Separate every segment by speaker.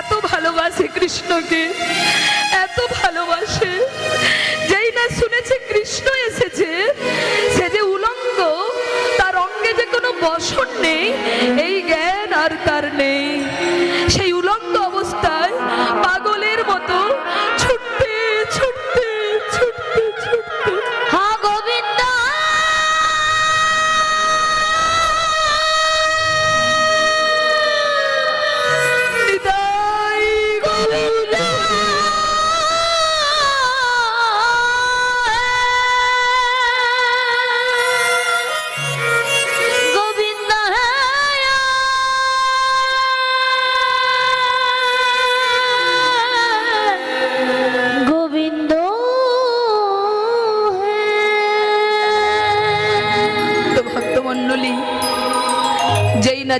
Speaker 1: এত ভালোবাসে কৃষ্ণকে, এত ভালোবাসে। যেই না শুনেছে কৃষ্ণ এসেছে, সে যে উলঙ্গ, তার অঙ্গে যে কোনো বসন নেই, এই জ্ঞান আর তার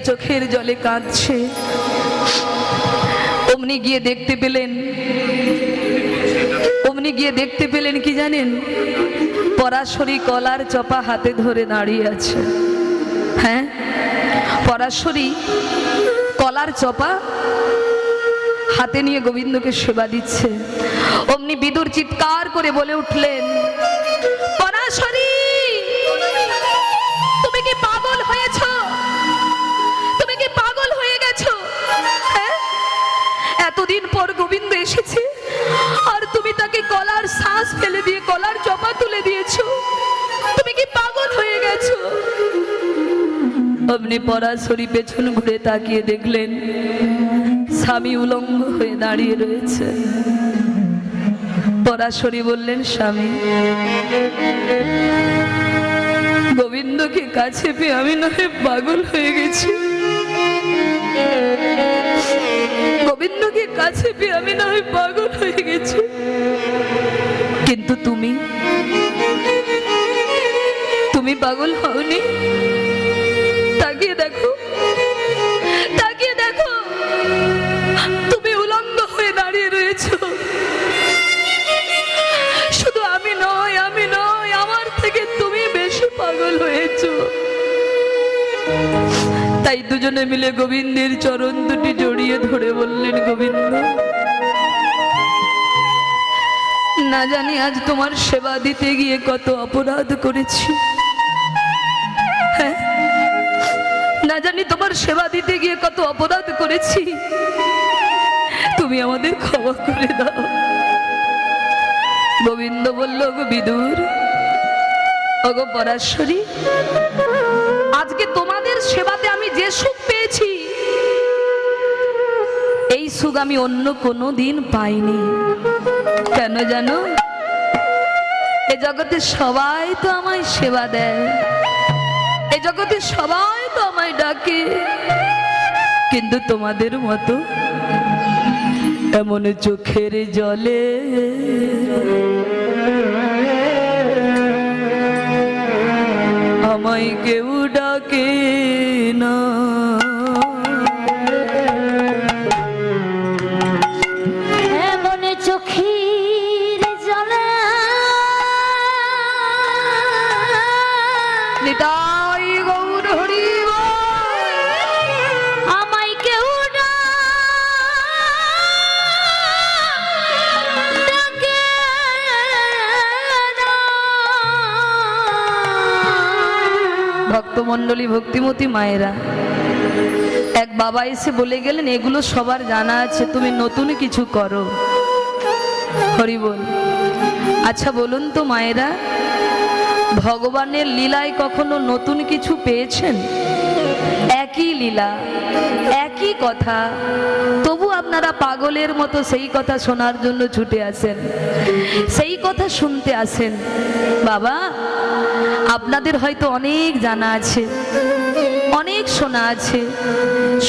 Speaker 1: চোখের জলে কাঁদছে। অমনি গিয়ে দেখতে পেলেন। অমনি গিয়ে দেখতে পেলেন কি জানেন? পরাশরী কলার চপা হাতে ধরে দাঁড়িয়ে আছে। হ্যাঁ? পরাশরী কলার চপা হাতে নিয়ে গোবিন্দকে সেবা দিচ্ছে। অমনি বিদুর চিৎকার করে বলে উঠলেন, পরাশরী এতদিন পর গোবিন্দ এসেছে, আর তুমি তাকে কলার শ্বাস ফেলে দিয়ে কলার চপা তুলে দিয়েছ। তুমি কি পাগল হয়ে গেছো? অমনি পরাশরী পেছন ঘুরে তাকিয়ে দেখলেন স্বামী উলঙ্গ হয়ে দাঁড়িয়ে রয়েছে। পরাশরী বললেন, স্বামী, গোবিন্দকে কাছে পেয়ে আমি নয়, পাগল হয়ে গেছি। গোবিন্দকে কাছে পেয়ে আমি নয় পাগল হয়ে গেছি। কিন্তু তুমি তুমি পাগল হওনি। তাকিয়ে দেখো তাকিয়ে দেখো, তুমি উলঙ্গ হয়ে দাঁড়িয়ে রয়েছো। শুধু আমি নয় আমি নয়, আমার থেকে তুমি বেশি পাগল হয়েছো। তাই দুজনে মিলে গোবিন্দের চরণ দুটি জড়িয়ে ধরে বললেন, গোবিন্দ, না জানি আজ তোমার সেবা দিতে গিয়ে কত অপরাধ করেছি। হ্যাঁ? না জানি তোমার সেবা দিতে গিয়ে কত অপরাধ করেছি। তুমি আমাদের ক্ষমা করে দাও। গোবিন্দ বলল গো বিদুর, ওগো পরাশ্বরী আজকে তোমাদের সেবাতে আমি যে সুখ পেয়েছি এই সুখ আমি অন্য কোনো দিন পাইনি। কেন জানো? এ জগতে সবাই তো আমায় সেবা দেয়। এ জগতে সবাই তো আমায় ডাকে। কিন্তু তোমাদের মতো এমন চোখের জলে আমায় কেউ ডাকে না। ভক্তমণ্ডলী ভক্তিমতী মায়েরা। এক বাবা এসে বলে গেলেন, এগুলো সবার জানা আছে, তুমি নতুন কিছু করো। হরি বল। আচ্ছা বলুন তো মায়েরা, ভগবানের লীলায় কখনো নতুন কিছু পেয়েছেন? একই লীলা, একই কথা তবু আপনারা পাগলের মতো সেই কথা শোনার জন্য ছুটে আসেন। সেই কথা শুনতে আসেন। বাবা, আপনাদের হয়তো অনেক জানা আছে, অনেক শোনা আছে।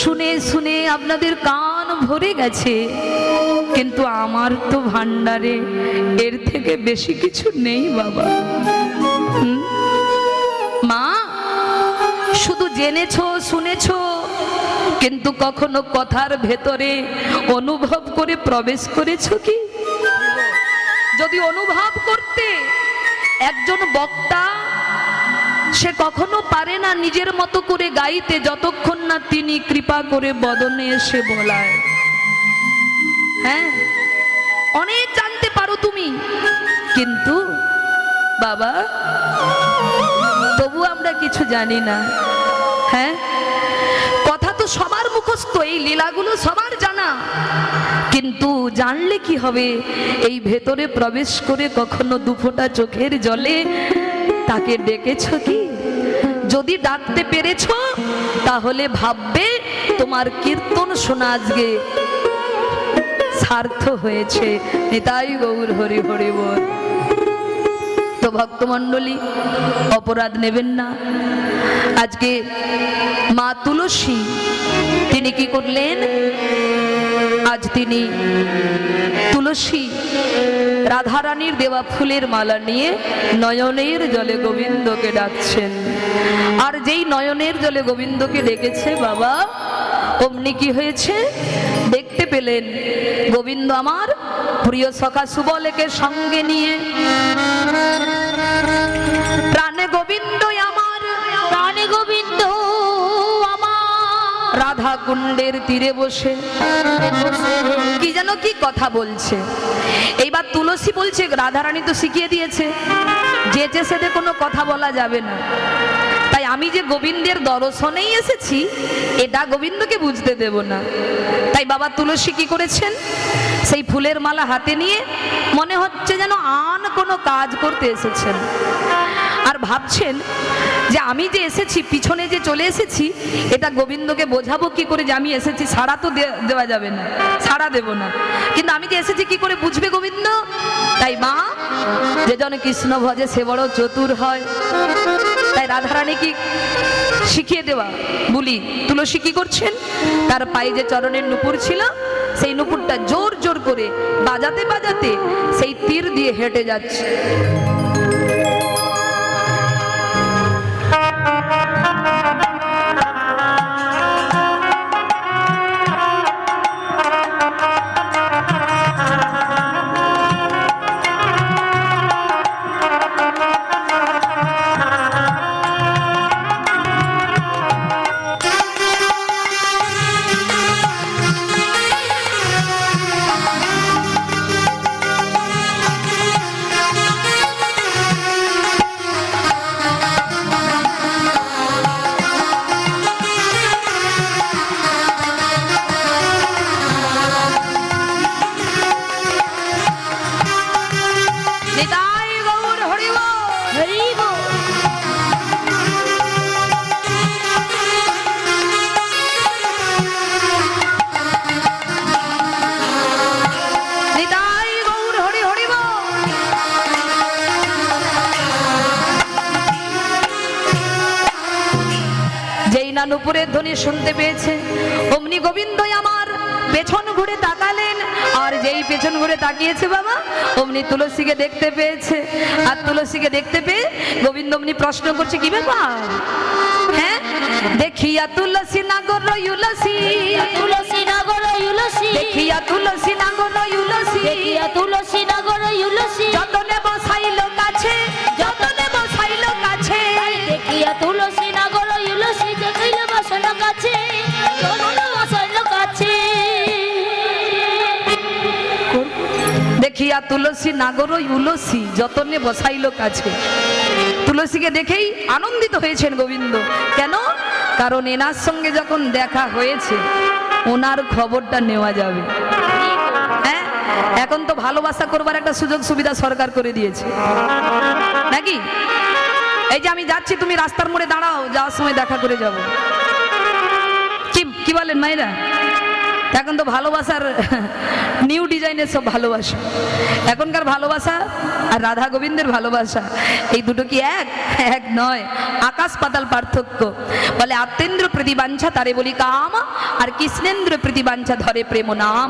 Speaker 1: শুনে শুনে আপনাদের কান ভরে গেছে। কিন্তু আমার তো ভান্ডারে এর থেকে বেশি কিছু নেই বাবা? মা, শুধু জেনেছো, শুনেছো কিন্তু কখনো কথার ভেতরে অনুভব করে প্রবেশ করেছ কি? যদি অনুভব করতে একজন বক্তা সে কখনো পারে না নিজের মতো করে গাইতে যতক্ষণ না তিনি কৃপা করে বদনে এসে বলায়। হ্যাঁ? অনেক জানতে পারো তুমি। কিন্তু, বাবা তবু আমরা কিছু জানি না। হ্যাঁ? তো সবার মুখস্থ, এই লীলাগুলো সবার জানা। কিন্তু জানলে কি হবে? এই ভেতরে প্রবেশ করে কখনো দুফোটা চোখের জলে তাকে ডেকেছ কি? যদি ডাকতে পেরেছ, তাহলে ভাববে তোমার কীর্তন শোনা আজকে সার্থ হয়েছে। নিতাই গৌর হরি হরি বল। তো ভক্তমণ্ডলী অপরাধ নেবেন না। আজকে মা তুলসী, তিনি কি করলেন? আজ তিনি তুলসী রাধারানীর দেওয়া ফুলের মালা নিয়ে নয়নের জলে গোবিন্দকে ডাকছেন। আর যেই নয়নের জলে গোবিন্দকে ডেকেছে, বাবা, অমনি কি হয়েছে? দেখতে পেলেন, গোবিন্দ আমার প্রিয় সখা সুবলেকে সঙ্গে নিয়ে। প্রাণে গোবিন্দ আমার।
Speaker 2: প্রাণে গোবিন্দ আমার।
Speaker 1: রাধা কুণ্ডের তীরে বসে। কি যেন কি কথা বলছে। এইবার তুলসী বলছে রাধারানী তো শিখিয়ে দিয়েছে। যেচে সেতে কোনো কথা বলা যাবে না। আমি যে গোবিন্দের দর্শনেই এসেছি, এটা গোবিন্দকে বুঝতে দেব না। তাই বাবা তুলসী কি করেছেন? সেই ফুলের মালা হাতে নিয়ে মনে হচ্ছে যেন আন কোনো কাজ করতে এসেছেন। আর ভাবছেন যে আমি যে এসেছি, পিছনে যে চলে এসেছি, এটা গোবিন্দকে বোঝাবো কি করে যে আমি এসেছি। সাড়া তো দেওয়া যাবে না, সাড়া দেব না। কিন্তু আমি যে এসেছি কি করে বুঝবে গোবিন্দ? তাই মা, যে জন কৃষ্ণ ভজে সে বড় চতুর হয়। তাই রাধারানী কি শিখিয়ে দেওয়া। বলি তুলসী কি করছেন? তার পায়ে যে চরণের নুপুর ছিল, সেই নুপুরটা জোর জোর করে বাজাতে বাজাতে সেই তীর দিয়ে হেঁটে যাচ্ছে। ধ্বনি শুনতে পেয়েছে। অমনি গোবিন্দই আমার পেছন ঘুরে তাকালেন। আর যেই পেছন ঘুরে তাকিয়েছে বাবা অমনি তুলসীকে দেখতে পেয়েছে। আর তুলসীকে দেখতে পেয়ে গোবিন্দ অমনি প্রশ্ন করছে কি ব্যাপার? হ্যাঁ দেখিয়া তুলসী নাগর ইউলসী
Speaker 2: তুলসী নগর ইউলসী
Speaker 1: দেখিয়া তুলসী নাগর ইউলসী
Speaker 2: দেখিয়া তুলসী নগর ইউলসী
Speaker 1: যতনে বসাইল কাছে যতনে
Speaker 2: দেখিয়া তুলসী নাগর
Speaker 1: উলসী যতনে বসাইল কাছে। তুলসীকে দেখেই আনন্দিত হয়েছেন গোবিন্দ। কেন? কারণ এনার সঙ্গে যখন দেখা হয়েছে, ওনার খবরটা নেওয়া যাবে। হ্যাঁ? এখন তো ভালোবাসা করবার একটা সুযোগ সুবিধা সরকার করে দিয়েছে। নাকি? এই যে আমি যাচ্ছি, তুমি রাস্তার মোড়ে দাঁড়াও, যাওয়ার সময় দেখা করে যাব। কি বলেন মায়েরা? এখন তো ভালোবাসার নিউ ডিজাইনের সব ভালোবাসা। এখনকার ভালোবাসা আর রাধা গোবিন্দের ভালোবাসা, এই দুটো কি এক? এক নয়। আকাশ পাতাল পার্থক্য। বলে, আত্মেন্দ্র প্রতিবাঞ্ছা তারে বলি কাম, আর কৃষ্ণেন্দ্র প্রতিবাঞ্ছা ধরে প্রেম নাম।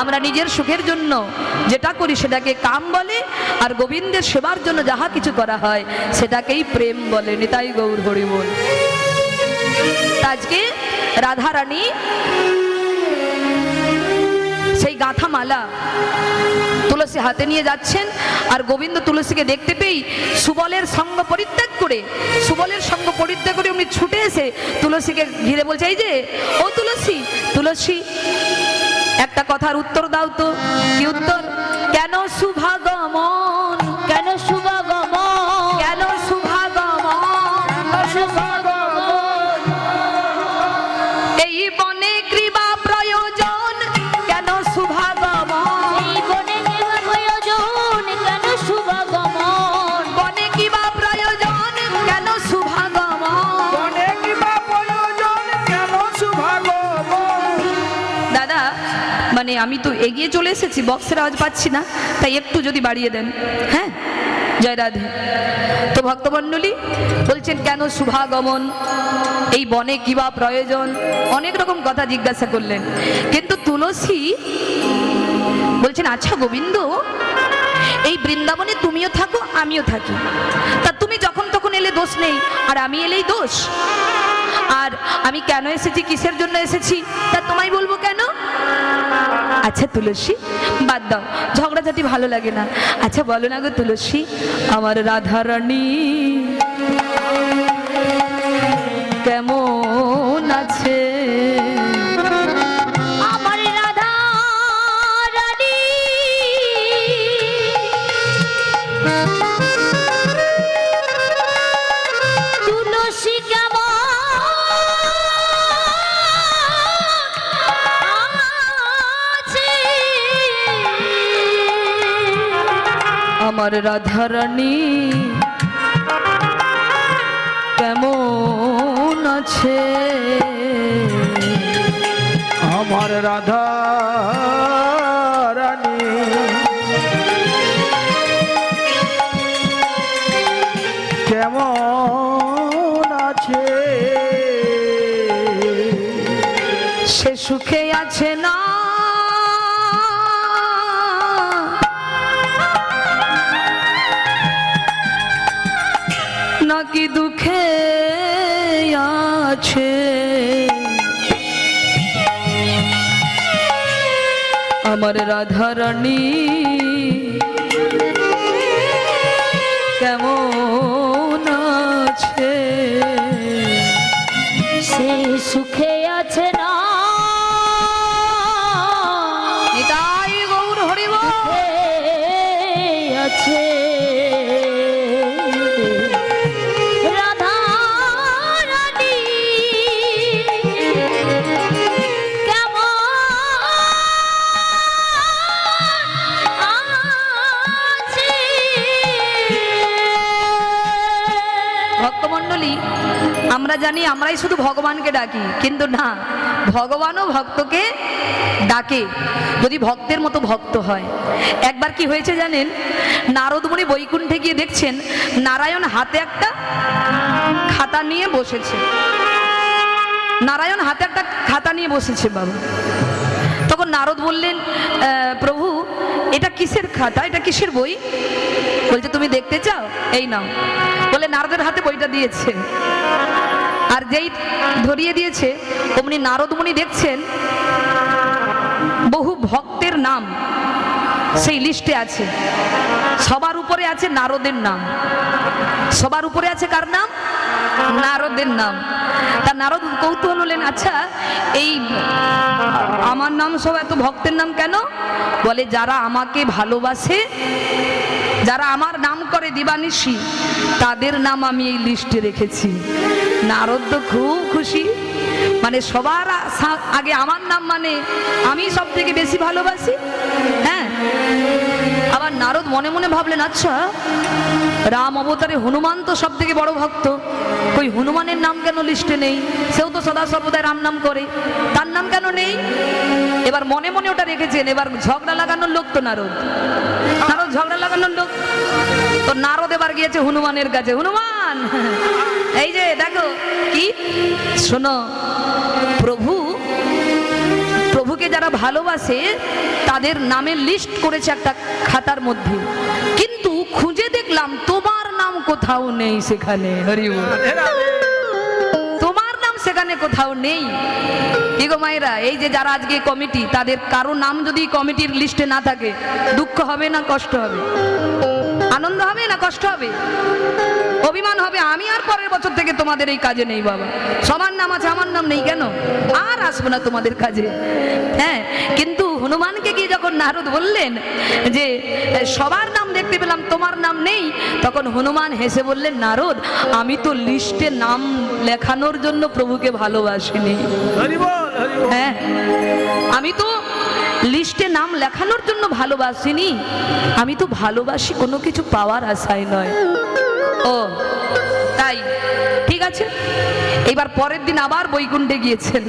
Speaker 1: আমরা নিজের সুখের জন্য যেটা করি সেটাকে কাম বলে, আর গোবিন্দের সেবার জন্য যাহা কিছু করা হয়, সেটাকেই প্রেম বলে। নিতাই গৌর হরিবল। আজকে রাধারানী গাঁথা মালা তুলসী হাতে নিয়ে যাচ্ছেন, আর গোবিন্দ তুলসীকে দেখতে পেয়েই সুবলের সঙ্গ পরিত্যাগ করে, সুবলের সঙ্গ পরিত্যাগ করে উনি ছুটে এসে তুলসীকে ঘিরে বলছে, এই যে, ও তুলসী তুলসী, একটা কথার উত্তর দাও তো। কি উত্তর? কেন শুভাগমন আমি তো এগিয়ে চলে এসেছি, বক্সের আওয়াজ পাচ্ছি না, তাই একটু যদি বাড়িয়ে দেন। হ্যাঁ? জয় রাধে। তো ভক্তমণ্ডলী বলছেন, কেন শুভাগমন? এই বনে কিবা প্রয়োজন? অনেক রকম কথা জিজ্ঞাসা করলেন। কিন্তু তুলসী বলছেন আচ্ছা গোবিন্দ, এই বৃন্দাবনে তুমিও থাকো, আমিও থাকি। তা তুমি যখন তখন এলে দোষ নেই, আর আমি এলেই দোষ। আর আমি কেন এসেছি, কিসের জন্য এসেছি? তা তোমায় বলব কেন? আচ্ছা তুলসী, বাদ দাও, ঝগড়াঝাটি ভালো লাগে না। আচ্ছা বলো না গো তুলসী, আমার রাধারানী, কেমন
Speaker 2: আমার
Speaker 1: রাধারানী কেমন আছে?
Speaker 3: আমার রাধা
Speaker 1: আমার রাধারানী আমরা জানি আমরাই শুধু ভগবানকে ডাকি কিন্তু না ভগবানও ভক্তকে ডাকে যদি ভক্তের মতো ভক্ত হয়। একবার কি হয়েছে জানেন নারদমণি বৈকুণ্ঠে গিয়ে দেখছেন নারায়ণ হাতে একটা খাতা নিয়ে বসেছে। নারায়ণ হাতে একটা খাতা নিয়ে বসেছে বাবু। তখন নারদ বললেন "আহ, প্রভু এটা কিসের খাতা? এটা কিসের বই? বলছে তুমি দেখতে চাও? এই নাও। বলে নারদের হাতে বইটা দিয়েছে। আর যেই ধরিয়ে দিয়েছে, অমনি নারদমণি দেখছেন, বহু ভক্তের নাম সেই লিস্টে আছে। সবার উপরে আছে নারদের নাম। সবার উপরে আছে কার নাম? নারদের নাম। তা নারদ কৌতূহল হলেন আচ্ছা এই আমার নাম সব এত ভক্তের নাম কেন? বলে, যারা আমাকে ভালোবাসে, যারা আমার নাম করে দিবানিশি, তাদের নাম আমি এই লিস্টে রেখেছি। নারদ তো খুব খুশি। মানে সবার আগে আমার নাম মানে আমি সব থেকে বেশি ভালোবাসি। হ্যাঁ? আবার নারদ মনে মনে ভাবলেন আচ্ছা রাম অবতারে হনুমান তো সব থেকে বড় ভক্ত। ওই হনুমানের নাম কেন লিস্টে নেই? সেও তো সদা সর্বদাই রাম নাম করে। তার নাম কেন নেই? এবার মনে মনে ওটা রেখেছেন, এবার ঝগড়া লাগানোর লোক তো নারদ। নারদ, ঝগড়া লাগানোর লোক। তো নারদ এবার গিয়েছে হনুমানের কাছে। হনুমান এই যে, দেখো, কি? শোনো, প্রভু, প্রভুকে যারা ভালোবাসে, তাদের নামের লিস্ট করেছে একটা খাতার মধ্যে। কিন্তু খুঁজে দেখলাম, তোমার নাম কোথাও নেই সেখানে। তোমার নাম সেখানে সেখানে কোথাও নেই। কি গো মায়েরা, এই যে যারা আজকে কমিটি তাদের কারও নাম যদি কমিটির লিস্টে না থাকে, দুঃখ হবে না কষ্ট হবে? আনন্দ হবে না কষ্ট হবে? অভিমান হবে। আমি আর পরের বছর থেকে তোমাদের এই কাজে নেই বাবা। সবার নাম আছে আমার নাম নেই কেন? আর আসব না তোমাদের কাজে। হ্যাঁ কিন্তু হনুমানকে গিয়ে যখন নারদ বললেন যে সবার নাম দেখতে পেলাম তোমার নাম নেই তখন হনুমান হেসে বললেন নারদ আমি তো লিস্টে নাম লেখানোর জন্য প্রভুকে ভালোবাসিনি। হ্যাঁ আমি তো লিস্টে নাম লেখানোর জন্য ভালোবাসিনি। আমি তো ভালোবাসি কোনো কিছু পাওয়ার আশায় নয়। ও তাই। ঠিক আছে। এবার পরের দিন আবার বৈকুণ্ঠে গিয়েছেন।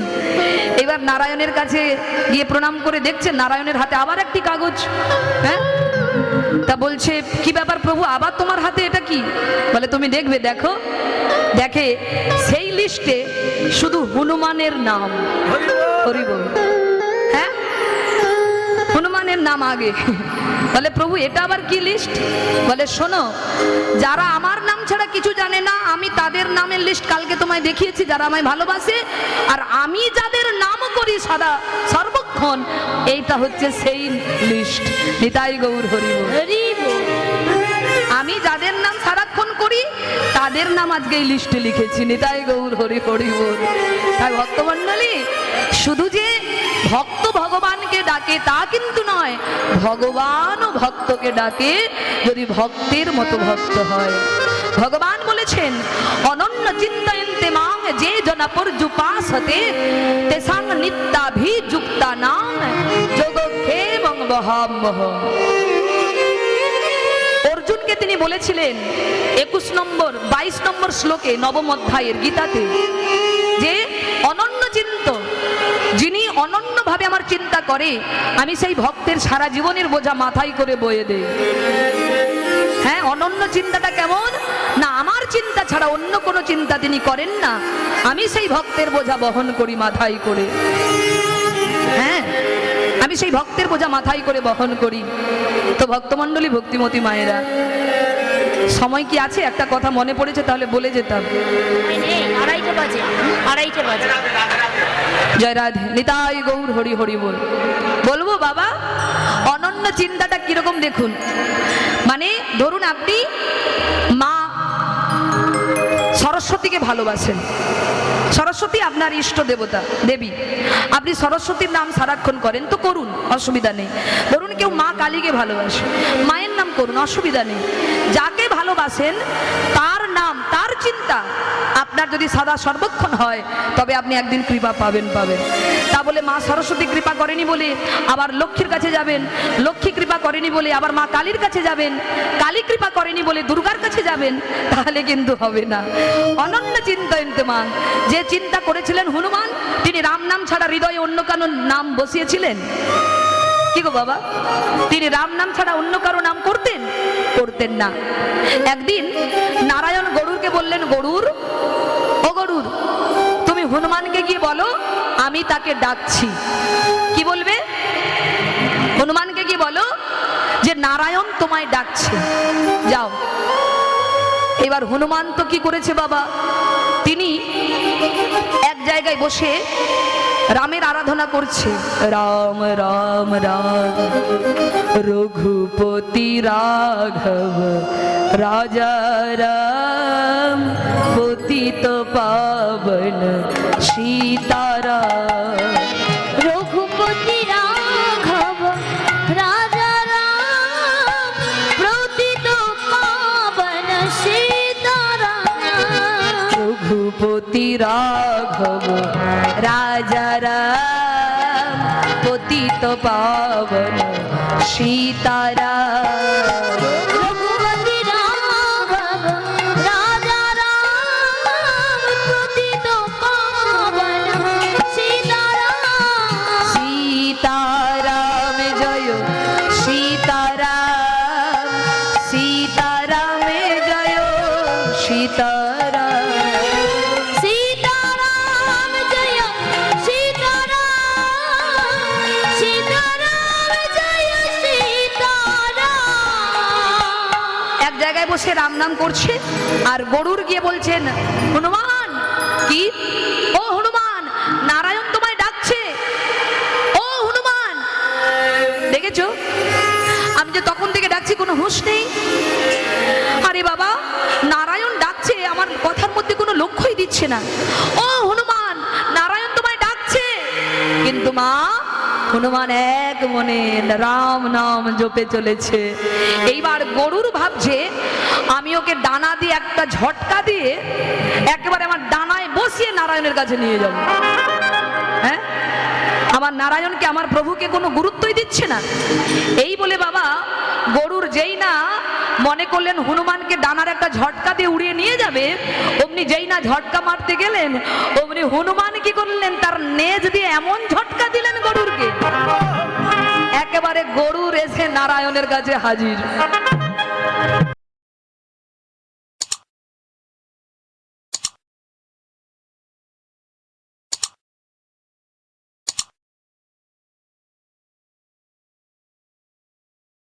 Speaker 1: এবার নারায়ণের কাছে গিয়ে প্রণাম করে দেখছেন নারায়ণের হাতে আবার একটি কাগজ। হ্যাঁ? তা বলছে কি ব্যাপার প্রভু আবার তোমার হাতে এটা কি? বলে তুমি দেখবে দেখো। দেখে সেই লিস্টে শুধু হনুমানের নাম।
Speaker 3: হরি বল
Speaker 1: হরি বল হ্যাঁ হনুমানের নাম আগে। বলে প্রভু এটা আবার কি লিস্ট বলে শোনো যারা আমার নাম ছাড়া কিছু জানে না আমি তাদের নামের লিস্ট কালকে তোমায় দেখিয়েছি যারা আমায় ভালোবাসে। আর আমি যাদের নাম করি সদা সর্বক্ষণ এইটা হচ্ছে সেই লিস্ট নিতাই গৌর হরি
Speaker 2: হরি
Speaker 1: আমি যাদের নাম সারাক্ষণ করি তাদের নাম আজকে এই লিস্টে লিখেছি। নিতাই গৌর হরি হরি তাই ভক্তমণ্ডলী শুধু যে ভক্ত ডাকে তা কিন্তু নয়। ভগবানও ভক্তকে ডাকে যদি ভক্তের মতো ভক্ত হয়। ভগবান বলেছেন, অনন্য চিন্তয়ন্তে মাং যে জনা পর্যুপাসতে তেসাং নিত্যাভিযুক্তা নাম যোগক্ষেমং বহাম্মহ। অর্জুনকে তিনি বলেছিলেন, একুশ নম্বর, বাইশ নম্বর শ্লোকে নবম অধ্যায়ের গীতাতে যে অনন্য চিন্ত যিনি অনন্যভাবে আমার চিন্তা করে, আমি সেই ভক্তের সারা জীবনের বোঝা মাথায় করে বয়ে দেই। হ্যাঁ অনন্য চিন্তাটা কেমন? না, আমার চিন্তা ছাড়া অন্য কোনো চিন্তা তিনি করেন না। আমি সেই ভক্তের বোঝা বহন করি মাথায় করে। হ্যাঁ আমি সেই ভক্তের বোঝা মাথায় করে বহন করি। তো ভক্তমণ্ডলী, ভক্তিমতী মায়েরা, সময় কি আছে? একটা কথা মনে পড়েছে, তাহলে বলে যেতাম।
Speaker 2: আড়াইটে বাজে আড়াইটে বাজে।
Speaker 1: জয় রাধে। নিতাই গৌর, হরি হরি বল। বলব বাবা, অনন্য চিন্তাটা কীরকম দেখুন? মানে ধরুন আপনি মা সরস্বতীকে ভালোবাসেন। সরস্বতী আপনার ইষ্ট দেবতা, দেবী। আপনি সরস্বতীর নাম সারাক্ষণ করেন, তো করুন, অসুবিধা নেই। ধরুন কেউ মা কালীকে ভালোবাসে, মায়ের নাম করুন, অসুবিধা নেই। যাকে ভালোবাসেন, তার নাম, তার চিন্তা আপনার যদি সাদা সর্বক্ষণ হয়, তবে আপনি একদিন কৃপা পাবেন পাবেন। তা বলে মা সরস্বতী কৃপা করেনি বলে আবার লক্ষ্মীর কাছে যাবেন? লক্ষ্মী কৃপা করেনি বলে আবার মা কালীর কাছে যাবেন? কালী কৃপা করেনি বলে দুর্গার কাছে যাবেন? তাহলে কিন্তু হবে না। অনন্য চিন্তয়ন্ত মা, যে চিন্তা করেছিলেন হনুমান, তিনি রাম নাম ছাড়া হৃদয়ে অন্য কারও নাম বসিয়েছিলেন? কি গো বাবা? তিনি রাম নাম ছাড়া অন্য কারও নাম করতেন? করতেন না। একদিন নারায়ণ গরুরকে বললেন, গরুর, ও গরুর, তুমি হনুমানকে গিয়ে বলো, আমি তাকে ডাকছি। কি বলবে? হনুমানকে গিয়ে বলো যে, নারায়ণ তোমায় ডাকছে। যাও। এবার হনুমান তো কি করেছে বাবা? তিনি এক জায়গায় বসে রামের আরাধনা করছে। রাম রাম রাম। রঘুপতি রাঘব রাজা রাম। পতিত পাবন সীতারাম।
Speaker 2: রঘুপতি রাঘব রাজা রাম পতিত পাবন সীতারাম।
Speaker 1: জায়গায় বসে রাম নাম
Speaker 2: করছে, আর গরুর গিয়ে বলছেন, হনুমান, কি?
Speaker 1: ও হনুমান, নারায়ণ তোমায় ডাকছে। ও
Speaker 2: হনুমান, দেখেছ? আমি যে তখন থেকে
Speaker 1: ডাকছি, কোনো হুঁশ নেই। আরে বাবা, নারায়ণ ডাকছে, আমার কথার মধ্যে কোনো লক্ষ্যই দিচ্ছে না। ও হনুমান, নারায়ণ তোমায় ডাকছে। কিন্তু মা হনুমান এক মনে রাম নাম জপে চলেছে। এইবার গরুর ভাবছে, আমি ওকে ডানা দিয়ে একটা ঝটকা দিয়ে একেবারে আমার ডানায় বসিয়ে নারায়ণের কাছে নিয়ে যাব। হ্যাঁ? আমার নারায়ণকে, আমার প্রভুকে কোনো গুরুত্বই দিচ্ছে না। এই বলে বাবা, গরুর যেই না মনে করলেন হনুমানকে ডানার একটা ঝটকা দিয়ে উড়িয়ে নিয়ে যাবে, অমনি যেই না ঝটকা মারতে গেলেন, অমনি হনুমান কি করলেন, তার নেজ দিয়ে এমন ঝটকা দিলেন গরুরকে। একেবারে গরুর এসে নারায়ণের কাছে হাজির।